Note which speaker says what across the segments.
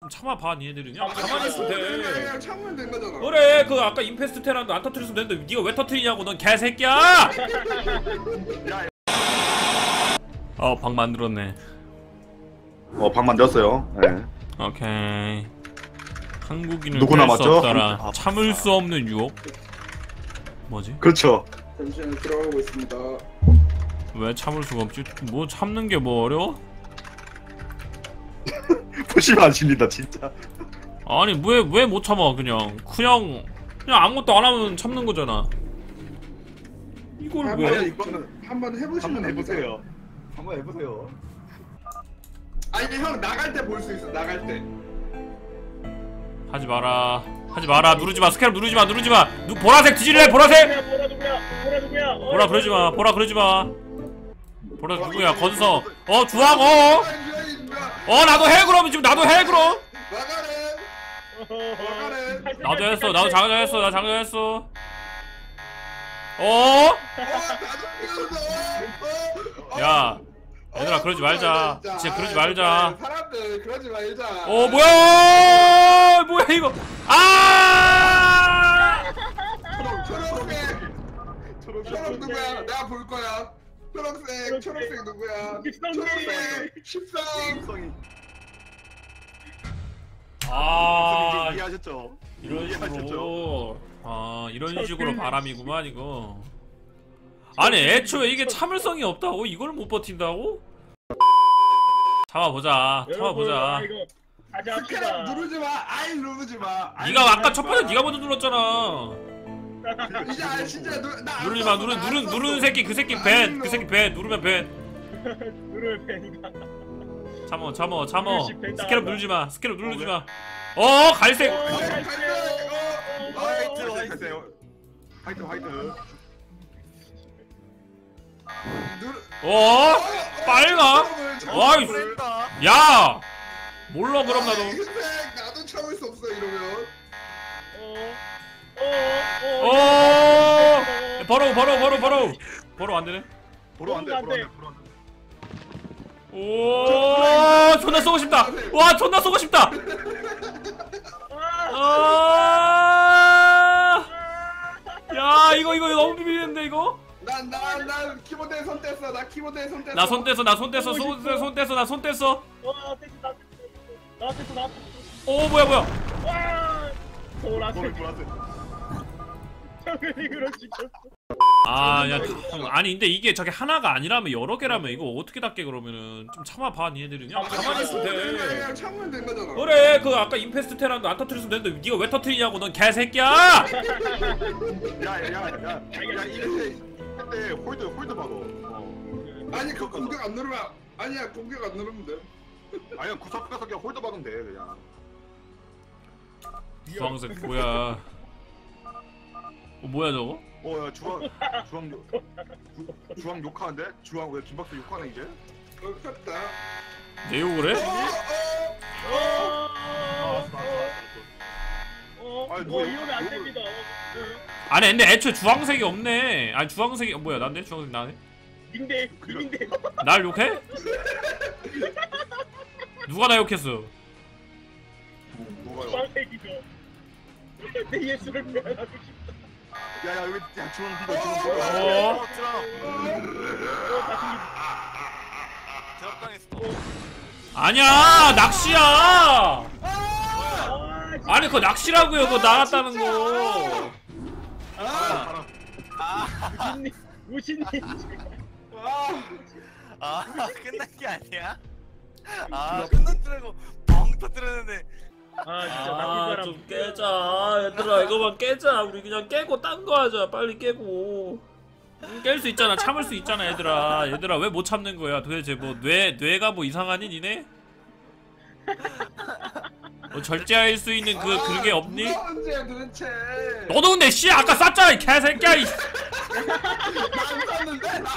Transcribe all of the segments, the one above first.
Speaker 1: 좀 참아봐 니네들은 그냥 가만히 있으면 돼
Speaker 2: 그냥 참으면 된 거잖아.
Speaker 1: 그래 그 아까 임페스트 테란도 안 터트렸으면 되는데 네가 왜 터트리냐고 넌 개새끼야 어방 만들었네
Speaker 3: 어, 방 만들었어요. 네.
Speaker 1: 오케이 한국인은
Speaker 3: 누구
Speaker 1: 뺄수
Speaker 3: 남았죠?
Speaker 1: 없더라
Speaker 3: 한- 아,
Speaker 1: 참을 수 없는 유혹 뭐지?
Speaker 3: 그렇죠.
Speaker 2: 잠시만 들어가고 있습니다.
Speaker 1: 왜 참을 수가 없지? 뭐 참는 게 뭐 어려워?
Speaker 3: 보시면 아십니다, 진짜.
Speaker 1: 아니 왜 왜 못 참아 그냥 그냥 그냥 아무것도 안 하면 참는 거잖아 이걸
Speaker 2: 한번
Speaker 1: 왜?
Speaker 3: 이거는
Speaker 2: 한번 해보시면
Speaker 3: 한번. 해보세요. 한번 해보세요.
Speaker 2: 아니 형 나갈 때 볼 수 있어. 나갈 때.
Speaker 1: 하지 마라 하지 마라 누르지 마 스캐럽 누르지 마 누르지 마 누, 보라색 뒤질래 보라색
Speaker 4: 보라 누구야? 보라 누구야? 어,
Speaker 1: 보라 그러지 마 보라 그러지 마 보라 누구야 건성 어 주황 어 어 어, 나도 해 그럼 지금 나도 해 그럼. 나도 했어 나도 장전했어 나 장전했어 어? 야 얘들아 그러지 말자 진짜 그러지 말자
Speaker 2: 사람들 그러지 말자.
Speaker 1: 어 뭐야 뭐야 이거 아
Speaker 2: 초록색. 초록 누구야? 내가 볼 거야. 초록색. 초록색 누구야?
Speaker 4: 십삼.
Speaker 2: 초록색. 십삼.
Speaker 3: 성이
Speaker 1: 아
Speaker 3: 이해하셨죠?
Speaker 1: 이런
Speaker 3: 이해하셨죠?
Speaker 1: 식으로 아 이런 식으로 바람이구만 이거 아니 애초에 이게 참을성이 없다고 이걸 못 버틴다고? 참아보자 참아보자
Speaker 4: 아,
Speaker 2: 스크랩. 누르지 마. 아이 누르지 마.
Speaker 1: 네가 아까 첫 번째 네가 먼저 눌렀잖아
Speaker 2: 이제 아 진짜 누, 나
Speaker 1: 누르지 마. 누르 누르 누르는 새끼 그 새끼 밴그 새끼 밴 누르면 밴
Speaker 4: 누를 팬이다.
Speaker 1: 참어 참어 참어.
Speaker 4: 누르시 밴
Speaker 1: 스캐럽
Speaker 4: 나간다.
Speaker 1: 누르지 마. 스캐럽 누르지 마 어 갈색.
Speaker 4: 어,
Speaker 3: 화이트,
Speaker 4: 어,
Speaker 3: 화이트, 화이트, 화이트.
Speaker 1: 어? 빨강 와이 야! 몰라 그럼 나도.
Speaker 2: 나도 참을 수 없어 이러면.
Speaker 4: 어, 어,
Speaker 1: 어 바로 바로 바로 바로 바로 안 되네
Speaker 3: 보러 안 돼, 보러 안 돼, 보러 안 돼.
Speaker 1: 오 존나 쏘고 싶다 와 존나 쏘고 싶다 아 야 이거 이거 너무 비비는데 이거
Speaker 2: 난난난 키보드에 손 뗐어. 나 키보드에 손 뗐어.
Speaker 1: 나손 떼서 나손 떼서 손 떼서 손 떼서 나손 떼서
Speaker 4: 어, 됐어, 나 됐어. 나 됐어, 나 됐어.
Speaker 1: 오 뭐야 뭐야
Speaker 4: 와! 보라색.
Speaker 3: 보라색.
Speaker 4: 정은이로 지켰어.
Speaker 1: 아 야 아니 근데 이게 저게 하나가 아니라면 여러 개라면 이거 어떻게 닫게 그러면은 좀 참아봐 니네들은 그냥 가만히 있으면 돼
Speaker 2: 그냥 참으면 된 거잖아.
Speaker 1: 그래 그 아까 임페스트 테란도 안 터트렸으면 되는데 네가 왜 터트리냐고 넌 개새끼야
Speaker 3: 야, 야, 야, 야, 야, 이때, 이때 홀드, 홀드 박어. 어.
Speaker 2: 아니 그 공격 안 누르면 아니야 공격 안 누르면 돼.
Speaker 3: 아니야, 구석 가서 그냥 홀드 박으면 돼, 그냥.
Speaker 1: 주황색 뭐야 어 뭐야 저거?
Speaker 3: 어, 야, 주황, 주황, 욕, 주- 주황 욕하는데? 주황 왜 김박사 욕하네 이제?
Speaker 2: 어 컸다.
Speaker 1: 내 욕을 해?
Speaker 2: 어,
Speaker 4: 어, 어,
Speaker 3: 아니,
Speaker 4: 어,
Speaker 3: 누가
Speaker 4: 이러면 안 됩니다. 어,
Speaker 1: 아니 근데 애초에 주황색이 없네 아니 주황색이 어, 뭐야 난데 주황색 나네
Speaker 4: 닌데, 닌데.
Speaker 1: 날 욕해? 누가 나 욕했어?
Speaker 4: 주황색이죠. 내 예술을 표현하고 싶다.
Speaker 3: 야, 야, 여기, 야,
Speaker 1: 어?
Speaker 3: 비가.
Speaker 4: 어, 다시.
Speaker 1: 아니야 낚시야
Speaker 4: 아.
Speaker 1: 아니 그거 낚시라고요 그거 나갔다는 거
Speaker 4: 무신님, 무신님.
Speaker 5: 아 끝난 게 아니야? 아 끝난 줄 알고 뻥 터뜨렸는데
Speaker 4: 아, 진짜 나쁜
Speaker 1: 아
Speaker 4: 사람.
Speaker 1: 좀 깨자 얘들아 이거만 깨자 우리 그냥 깨고 딴 거 하자 빨리 깨고 깰 수 있잖아 참을 수 있잖아 얘들아 얘들아 왜 못 참는 거야 도대체 뭐 뇌 뇌가 뭐 이상하니 니네? 뭐 절제할 수 있는 그 그게 없니?
Speaker 2: 누가 문제야 도대체.
Speaker 1: 너도 근데 씨 아까 쐈잖아 이 개새끼야 이.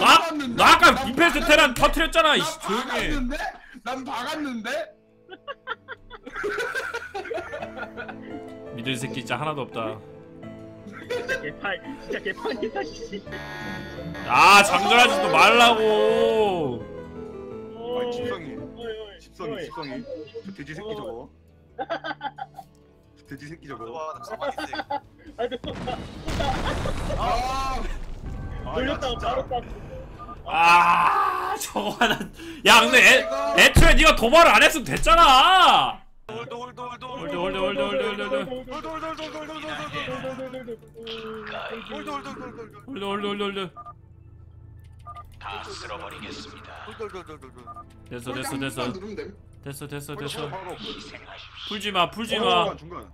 Speaker 1: 나, 나 아까 임페스트 테란 터트렸잖아 이 씨 조용히 해
Speaker 2: 박았는데? 난 박았는데?
Speaker 1: 믿을 새끼 진짜 하나도 없다
Speaker 4: 개판, 진짜 개판이다, 씨.
Speaker 1: 아 장전하지도 말라고
Speaker 4: 어,
Speaker 3: 아니, 집성이. 집성이. 집성이. 저 돼지 새끼 저거. 돼지 새끼 저거.
Speaker 5: 와, 나 가만히 있어.
Speaker 4: 아,
Speaker 2: 너아
Speaker 3: 아,
Speaker 4: 돌렸다가
Speaker 3: 진짜.
Speaker 4: 바로 쐈어.
Speaker 1: 아 저거 하나 야 근데 애, 애초에 네가 도발을 안 했으면 됐잖아
Speaker 5: 홀드 홀드 홀드
Speaker 1: 홀드,
Speaker 5: 홀드
Speaker 1: 홀드, 홀드, 홀드, 홀드, 홀드.
Speaker 5: 홀드 홀드 홀드 홀드 홀드 홀드 홀드 홀드 홀드 홀드 홀드
Speaker 6: 다 쓸어버리겠습니다.
Speaker 1: 됐어 됐어
Speaker 2: 한
Speaker 1: 됐어. 됐어 됐어 됐어. 풀지마 풀지마
Speaker 3: 중간.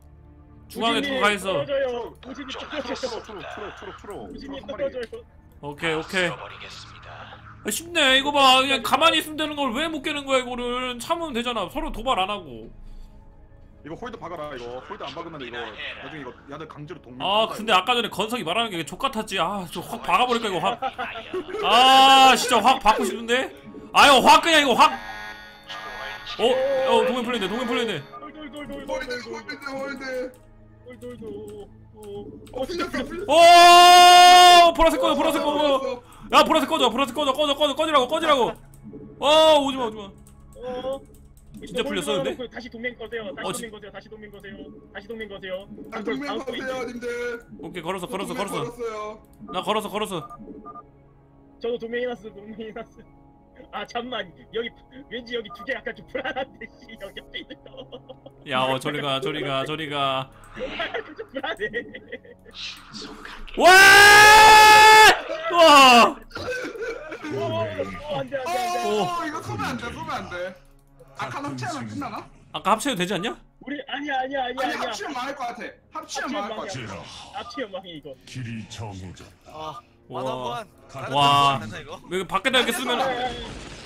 Speaker 1: 중앙에 누가 가 있어.
Speaker 4: 우진이
Speaker 3: 초록.
Speaker 4: 우진이. 떨어져요.
Speaker 1: 오케이 오케이. 아, 쉽네 이거 봐 그냥 가만히 있으면 되는 걸 왜 못 깨는 거야 이거를 참으면 되잖아 서로 도발 안 하고
Speaker 3: 이거 홀드 박아라 이거. 홀드 안 박으면 이거 나중에 이거 야들 강제로 동맹.
Speaker 1: 아 근데 아까 전에 건석이 말하는 게 족같았지 아저 확 박아버릴까 이거 확아 진짜 확 박고 싶은데 아유 확 그냥 이거 확 어? 어 동행 풀린대 동행 풀린대
Speaker 2: 홀드 홀드 홀드. 어 풀렸어 풀렸어.
Speaker 1: 오 보라색 꺼져 보라색 꺼져 야 보라색 꺼져 보라색 꺼져 꺼져 꺼져 꺼지라고 꺼지라고 어 오지마 오지마 진짜 풀렸어, 근데?
Speaker 4: 다시 동맹 거세요. 다시
Speaker 1: 어, 지-
Speaker 4: 동맹 거세요. 다시 동맹 거세요. 다시 동맹 거세요.
Speaker 2: 아, 동맹
Speaker 4: 다음
Speaker 2: 거세요 님들.
Speaker 1: 오케이 걸었어 걸었어
Speaker 2: 동맹
Speaker 1: 걸었어
Speaker 2: 걸었어요.
Speaker 1: 나 걸었어 걸었어
Speaker 4: 저도 동맹이 났어. 동맹이 났어. 아 잠만 여기 왠지 여기 두 개 약간 좀 불안한데 씨 여기 옆에 있는 거
Speaker 1: 야어 저리가 저리가 저리가
Speaker 4: 좀 불안해.
Speaker 1: 와! 와!
Speaker 4: 어, 어, 안돼 안돼 안돼.
Speaker 2: 어 이거 쏘면 안 돼, 쏘면 안 돼. 아칸 합치하면 끝나나?
Speaker 1: 아까 합쳐도 되지 않냐?
Speaker 4: 우리 아니야 아니야 아니야
Speaker 2: 아니
Speaker 4: 아니야.
Speaker 2: 합치면 망할 것 같아. 합치면 망할 것 같아.
Speaker 4: 앞치 연망이 이거.
Speaker 7: 길이 정해져
Speaker 5: 아
Speaker 1: 와.
Speaker 5: 만화 한번
Speaker 1: 와.
Speaker 5: 된다 이거
Speaker 1: 밖에다 이렇게 쓰면
Speaker 4: 아, 아, 아.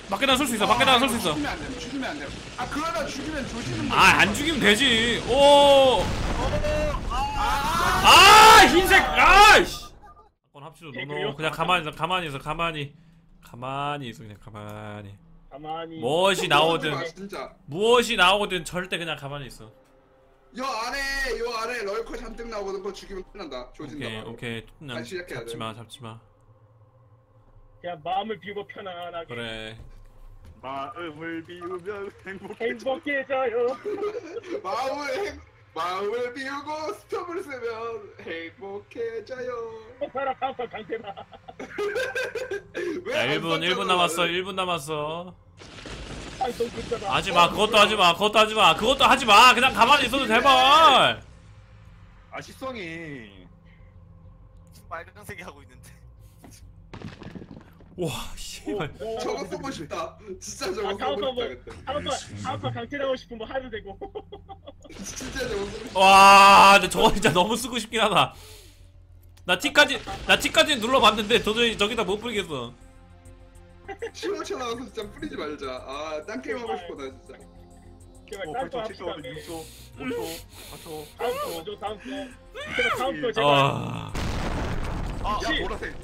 Speaker 1: 밖에다 쓸수 있어. 밖에다 쓸수 있어.
Speaker 2: 죽이면 안 돼, 죽이면 안 돼. 아 그러다 죽이면 조지는 거.
Speaker 1: 아, 안 죽이면 되지. 오! 아, 흰색. 아, 씨. 합치도 너너 그냥 가만히 있어. 가만히 있어. 가만히. 가만히 있어. 그냥 가만히.
Speaker 4: 가만히.
Speaker 1: 무엇이 나오든
Speaker 2: 아, 진짜.
Speaker 1: 무엇이 나오든 절대 그냥 가만히 있어.
Speaker 2: 요 아래, 요 아래 럴커 잔뜩 나오거든. 그거 죽이면 끝난다. 조진다.
Speaker 1: 오케이. 오케이. 그냥
Speaker 2: 다시 시작해야
Speaker 1: 잡지
Speaker 2: 돼.
Speaker 1: 마. 잡지 마.
Speaker 4: 그냥 마음을 비우고 편안하게.
Speaker 1: 그래.
Speaker 3: 마음을 비우면 행복해.
Speaker 4: 행복해져요.
Speaker 2: 마음을 행, 마음을 비우고 스톱을 쓰면 행복해져요.
Speaker 4: 한판 강태다.
Speaker 2: 왜
Speaker 1: 야,
Speaker 2: 안
Speaker 1: 1분
Speaker 2: 썼잖아,
Speaker 1: 1분 남았어.
Speaker 2: 나는.
Speaker 1: 1분 남았어.
Speaker 4: 방송 끝자다.
Speaker 1: 하지 마. 그것도 하지 마. 그것도 하지 마. 그것도 하지 마. 그냥 가만히 있어도 제발.
Speaker 3: 아 시성이.
Speaker 5: 빨간색이 하고 있는데
Speaker 1: 와, 씨발.
Speaker 2: 저거 쓰고 싶다. 진짜 저거
Speaker 4: 아,
Speaker 2: 쓰고
Speaker 4: 번
Speaker 2: 싶다. 그때.
Speaker 4: 한판 한판 강태하고 싶으면 뭐 하도 되고.
Speaker 2: 진짜 저거 쓰고 싶다.
Speaker 1: 와, 근데 저거 진짜 너무 쓰고 싶긴 하다. 나 T까지 나 T까지 눌러봤는데 도저히 저기다 못 뿌리겠어.
Speaker 2: 15초 나와서 진짜 뿌리지 말자. 아, 딴 게임 하고 싶어 나 진짜.
Speaker 4: 제발
Speaker 3: 어,
Speaker 4: 다음 거
Speaker 3: 8초,
Speaker 4: 합시다.
Speaker 3: 7초, 6초, 5초, 4초.
Speaker 4: 다음 거 먼저 다음 거. 제발 다음 거 제발.
Speaker 1: 아,
Speaker 5: 아
Speaker 3: 야 보라색.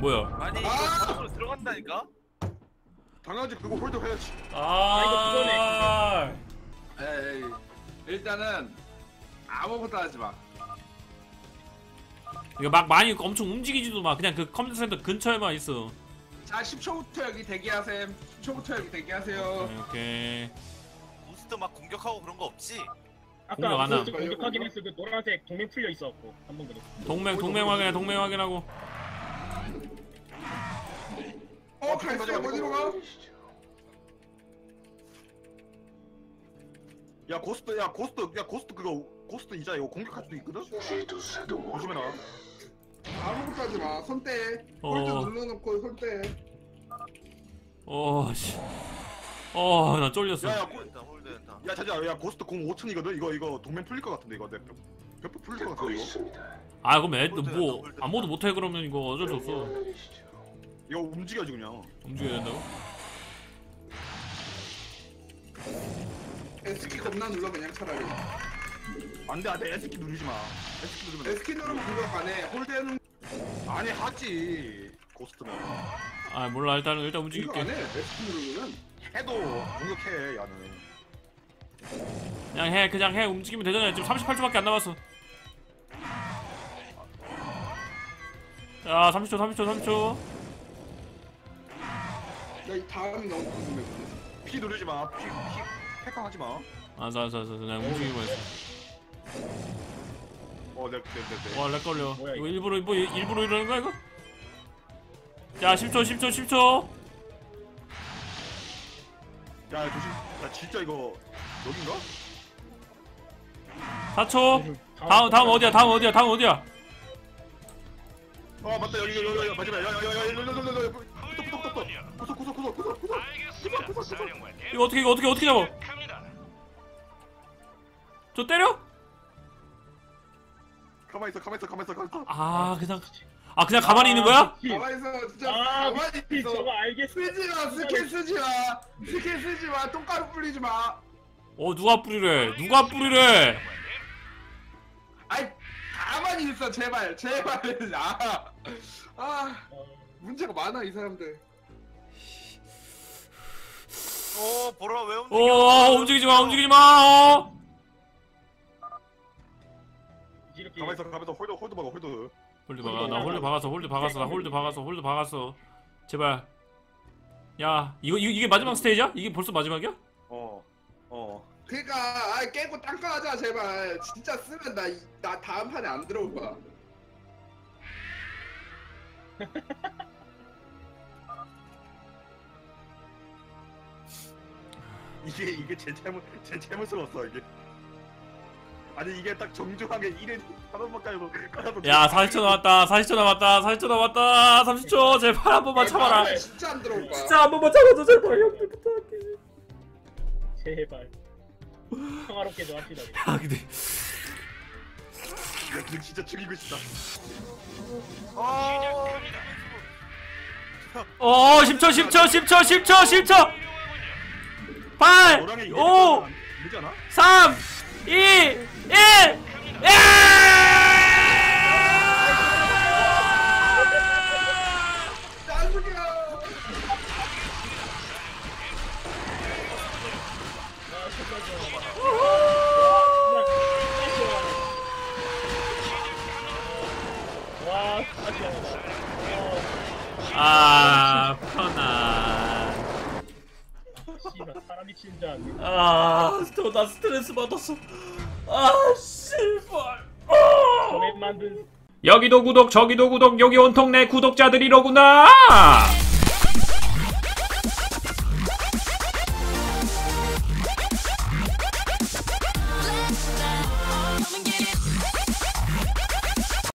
Speaker 1: 뭐야?
Speaker 5: 아니 이거
Speaker 2: 아!
Speaker 5: 자동으로 들어간다니까
Speaker 3: 당연하지 그거 홀드 해야지.
Speaker 1: 아,
Speaker 2: 에이, 일단은 아무것도 하지 마.
Speaker 1: 이거 막 많이 엄청 움직이지도 마. 그냥 그 컴퓨터 센터 근처에만 있어.
Speaker 2: 자, 10초부터 여기 대기하셈. 10초부터 여기 대기하세요.
Speaker 1: 오케이, 오케이.
Speaker 5: 부스터 막 공격하고 그런 거 없지
Speaker 1: 공격
Speaker 4: 아까
Speaker 1: 안 함.
Speaker 4: 그 공격하긴 했어. 그 노란색 동맹 풀려 있었고 한번 그래.
Speaker 1: 동맹 동맹 확인해. 동맹 확인하고.
Speaker 2: 어, 갈색 어디로 가?
Speaker 3: 야 고스트 야 고스트 야 고스트 그거 고스트 이자 이거 공격할 수도 있거든. 조심해라.
Speaker 2: 아무것도 하지 마. 손 떼.
Speaker 1: 어.
Speaker 2: 홀드 눌러놓고 손 떼.
Speaker 1: 어, 씨. 어, 나 쫄렸어.
Speaker 3: 야야
Speaker 5: 홀드했다 홀드했다
Speaker 3: 야 자자 야 고스트 공 5천이거든. 이거 이거 동맹 풀릴 것 같은데 이거 내벽 풀릴 것 같은데 이거.
Speaker 1: 아, 그럼 애들 뭐 아무도 못해 그러면 이거 어쩔 수 없어.
Speaker 3: 이거 움직여야지 그냥.
Speaker 1: 움직여야 된다고?
Speaker 2: S키 겁나 눌러 그냥 차라리.
Speaker 3: 안돼 안돼 S키 누르지 마. S키 누르면 돼.
Speaker 2: S키 누르면 공격 안 해. 홀드는
Speaker 3: 아니 하지 고스트는
Speaker 1: 아, 몰라. 일단 일단 움직일게.
Speaker 2: 해. S키 누르면.
Speaker 3: 해도 공격해 야는.
Speaker 1: 그냥 해. 그냥 해. 움직이면 되잖아. 지금 38초밖에 안 남았어. 자, 30초, 30초, 30초.
Speaker 2: 나이 다음이 너무 궁금해.
Speaker 3: P 누르지 마. P P 패커하지 마.
Speaker 1: 알았어 알았어 알았어 내가 움직이고 있어. 와, 렉 걸려.
Speaker 4: 뭐야,
Speaker 1: 이거 일부러, 뭐, 일부러 이러는 거야, 이거? 자, 10초, 10초, 10초.
Speaker 3: 야 조심 야 진짜 이거 여긴가?
Speaker 1: 4초. 다음, 다음 어디야, 다음 어디야, 다음 어디야.
Speaker 3: 아 맞다 여기 여기 여기 마지막 야야야야 여기 여기 여기 여기 여기 똑똑똑똑 구석 구석 구석 구석 구석
Speaker 6: 알겠습니다. 사령관님.
Speaker 1: 이거 어떻게, 이거 어떻게, 어떻게 잡아?
Speaker 6: 갑니다.
Speaker 1: 저 때려?
Speaker 3: 가만 있어, 가만 있어, 가만 있어, 가만 있어.
Speaker 1: 아 그냥 아 그냥 가만히 있는 거야?
Speaker 2: 가만히 있어 진짜.
Speaker 4: 아
Speaker 2: 가만히
Speaker 4: 미친,
Speaker 2: 있어.
Speaker 4: 저거 알겠어.
Speaker 2: 쓰지 마 스킬 쓰지 마. 스킬 쓰지 마. 똥가루 뿌리지 마.
Speaker 1: 어 누가 뿌리래? 누가 뿌리래?
Speaker 2: 아이 가만히 있어 제발. 제발. 아, 아 문제가 많아 이 사람들.
Speaker 5: 어 보라 왜 움직여?
Speaker 1: 어 움직이지 마 움직이지 마 어.
Speaker 4: 이렇게
Speaker 3: 가만 있어, 가만 있어. 홀드, 홀드 먹어, 홀드.
Speaker 1: 홀드 박아 나 홀드 박았어 홀드 박았어 나 홀드 박았어 홀드 박았어 제발 야 이거, 이거 이게 마지막 스테이지야? 이게 벌써 마지막이야?
Speaker 3: 어, 어.
Speaker 2: 그니까 아 깨고 딴거하자 제발 진짜 쓰면 나, 이- 나 다음 판에 안 들어올 거야
Speaker 3: 이게 이게 제 잘못 제 잘못스러웠어 이게. 아니 이게 딱 정중하게 1인 하나만 까도 까도.
Speaker 1: 야 40초 남았다 40초 남았다 40초 남았다 30초! 제발 한 번만 참아라.
Speaker 2: 진짜 안 들어올 거야.
Speaker 1: 진짜 한 번만 참아줘 제발. 형들 부탁할게
Speaker 4: 제발. 평화롭게 좀 합시다.
Speaker 1: 아 근데.
Speaker 3: 야, 그 진짜 죽이고 싶다.
Speaker 5: 어.
Speaker 1: 어 10초 10초 10초 10초 10초! 8
Speaker 3: 너랑의 이게
Speaker 1: 5
Speaker 3: 되지 않아?
Speaker 1: 3 E. E.
Speaker 4: 씨발 사람이 진짜 안 돼.
Speaker 1: 아나 스트레스 받았어. 아 씨발.
Speaker 4: 전에 만든
Speaker 1: 여기도 구독 저기도 구독 여기 온통 내 구독자들이로구나